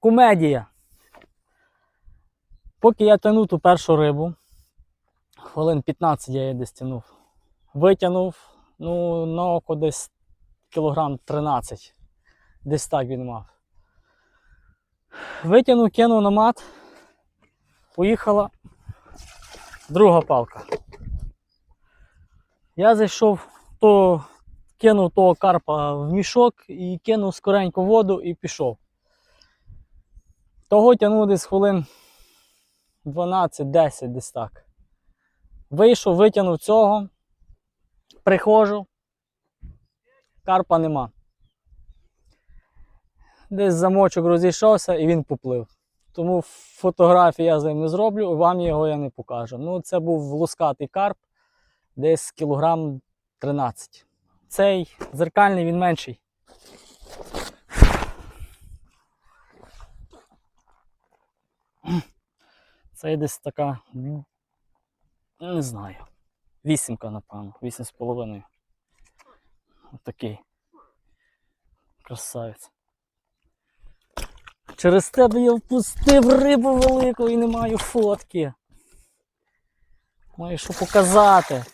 комедія. Поки я тягнув ту першу рибу, хвилин 15 я її десь тягнув. Витягнув, ну, на око десь кілограм 13. Десь так він мав. Витягнув, кинув на мат. Поїхала друга палка. Я зайшов, то кинув того карпа в мішок і кинув скоренько воду і пішов. Того тягнув десь хвилин 12-10 десь так. Вийшов, витягнув цього, приходжу, карпа нема. Десь замочок розійшовся і він поплив. Тому фотографії я з ним не зроблю, вам його я не покажу. Ну, це був лускатий карп, десь кілограм 13. Цей зеркальний він менший. Це десь така, ну, не знаю. Вісімка, напевно, вісім з половиною. Отакий. Красавець. Через тебе я впустив рибу велику і не маю фотки. Маю що показати.